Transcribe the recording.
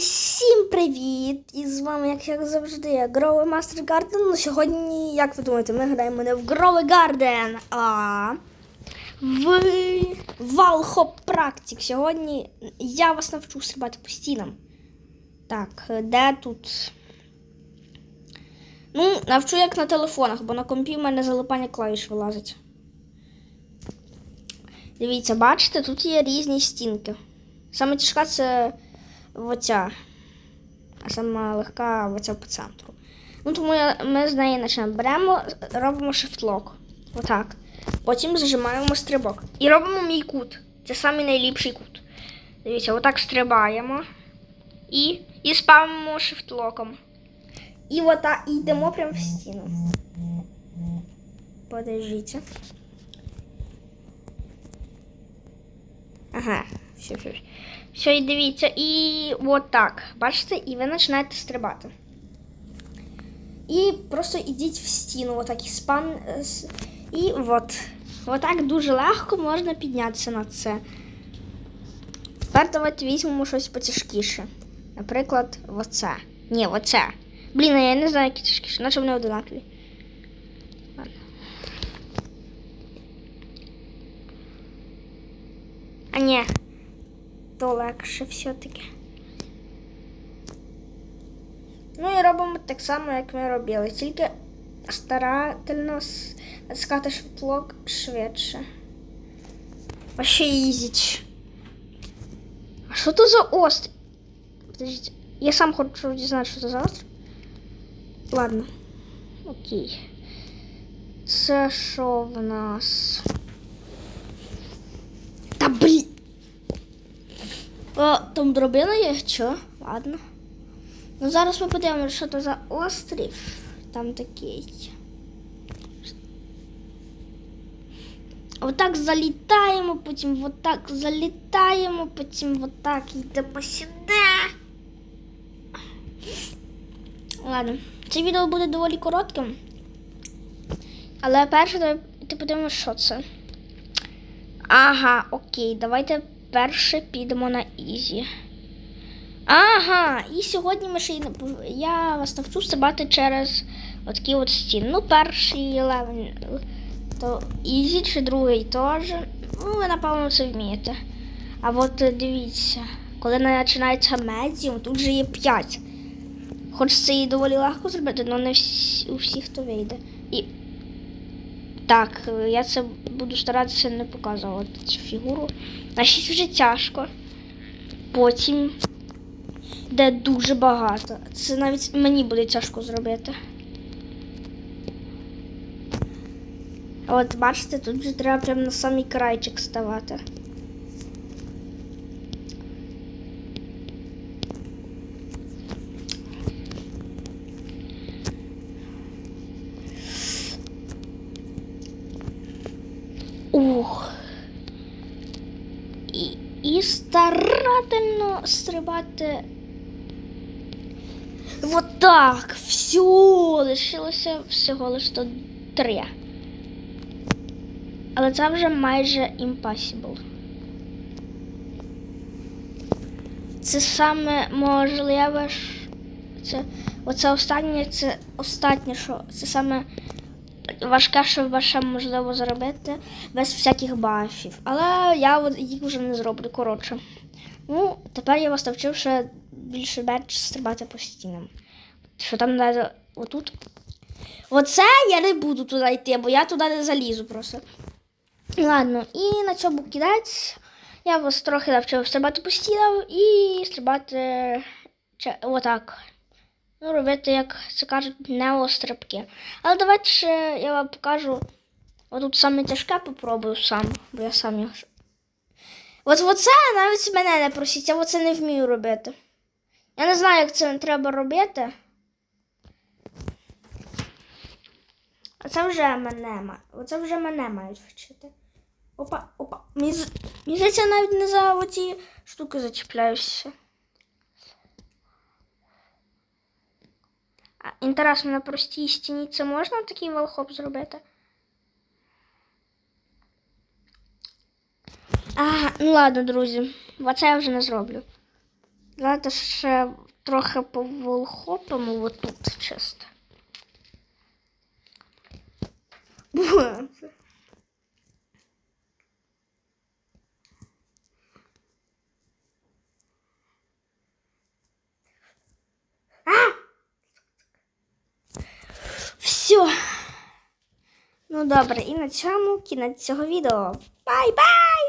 всім привіт! І з вами, як, як завжди, Гровий Мастер Гарден. Ну, сьогодні, як ви думаєте, ми граємо не в Гровий Гарден, а в Валхоп Практик. Сьогодні я вас навчу стрибати по стінам. Так, де тут? Ну, навчу як на телефонах, бо на компі в мене залипання клавіш вилазить. Дивіться, бачите, тут є різні стінки. Саме тяжка це оця, а сама легка оця по центру. Ну, тому ми з неї почнемо. Беремо, робимо шифтлок. Отак. Потім зажимаємо стрибок. І робимо мій кут. Це самий найліпший кут. Дивіться, отак стрибаємо. І, і спамимо шифтлоком. І отак і йдемо прямо в стіну. Подождите. Ага, все, все. Все, і дивіться, і от так. Бачите, і ви починаєте стрибати. І просто йдіть в стіну, отак і спам. е, с- І от. Отак дуже легко можна піднятися на це. Тепер давайте візьмемо щось потяжкіше. Наприклад, оце. Ні, оце. Блін, я не знаю, які тяжкіше, наче вони одинакові. А ні, то легше все-таки. Ну і робимо так само, як ми робили, тільки старательно с- натискати швитлок швидше. Вообще ізіч. А що то за острів? Подождите, я сам хочу дізнатися, що це за острів. Ладно. Окей. Це що в нас? О, там дробина є, що? Ладно. Ну зараз ми подивимося, що це за острів. Там такий. Отак залітаємо, потім отак залітаємо, потім отак йдемо сюди. Ладно, це відео буде доволі коротким. Але перше давайте подивимося, що це. Ага, окей, давайте перше підемо на Ізі. Ага, і сьогодні ми ще й я вас навчу стрибати через отакі от стіни. Ну, перший левел то Ізі чи другий теж. Ну, ви напевно це вмієте. А от е, дивіться, коли починається медіум, тут же є 5. Хоч це і доволі легко зробити, але не у всіх то вийде. Так, е, я це буду старатися не показувати цю фігуру. На 6 вже тяжко. Потім де дуже багато. Це навіть мені буде тяжко зробити. От бачите, тут вже треба прямо на самий крайчик ставати. Ух. І, і старательно стрибати. Вот так. Все, лишилося всього лише то три. Але це вже майже impossible. Це саме можливе. Це, оце останнє, це останнє, що це саме важке, що ваше можливо зробити без всяких бафів. Але я їх вже не зроблю коротше. Ну, тепер я вас навчив ще більше менш стрибати по стінам. Що там треба отут. Оце я не буду туди йти, бо я туди не залізу просто. Ладно, і на цьому кінець. Я вас трохи навчив стрибати по стінам і стрибати отак. Ну, робити, як це кажуть, неострибки. Але давайте ще я вам покажу. Отут саме тяжке попробую сам, бо я сам його. От оце навіть мене не просіть, я оце не вмію робити. Я не знаю, як це треба робити. Оце вже мене Оце вже мене мають вчити. Опа, опа. Мені, здається, навіть не за оці штуки зачіпляюся. Інтересно, на простій стіні це можна такий волхоп зробити? А, ну ладно, друзі. Оце я вже не зроблю. Давайте ще трохи поволхопимо отут чисто. Боже. Все. Ну добре, і на цьому кінець цього відео. Бай-бай!